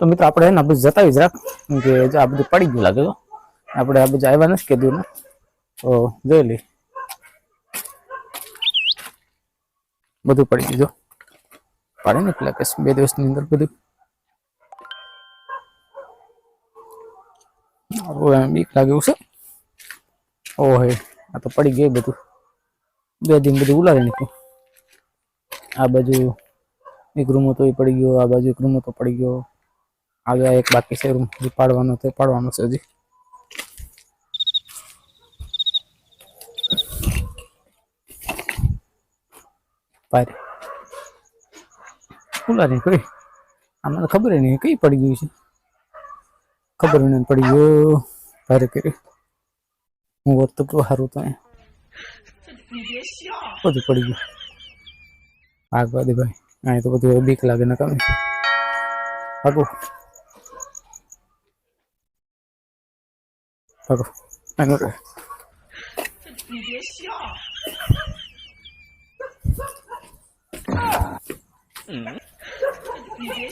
તો મિત્રો આપણે એને બધું જતાવી જ રાખ કે જો આ બધું પડી ગયું લાગે તો. આપણે આ બધું આવ્યા નથી કીધું ને તો જોઈ લઈ બધું પડી ગયું જો. પાડે ને પેલા કેસ, બે દિવસની અંદર બધું. બીક લાગે એવું છે. ઓહે, આ તો પડી ગયું બધું. બે દિન બધું ઉલાડી નીકળ્યું આ બાજુ એક રૂમ હતો, એ પડી ગયો. આ બાજુ એક રૂમ હતો, પડી ગયો. આગળ એક બાકી છે રૂમ. હજી પાડવાનો તે પાડવાનો છે હજી. પારે કઈ આમાં ખબર નહીં, કઈ પડી ગયું છે? ખબર નહીં પડી ગયો. ભારે કરી. હું હોત તો સારું તો બધું પડી ગયું. આગ દે ભાઈ. અહીં તો બધું બીક લાગે ને તમે 大哥，大哥，你别笑，嗯，你别。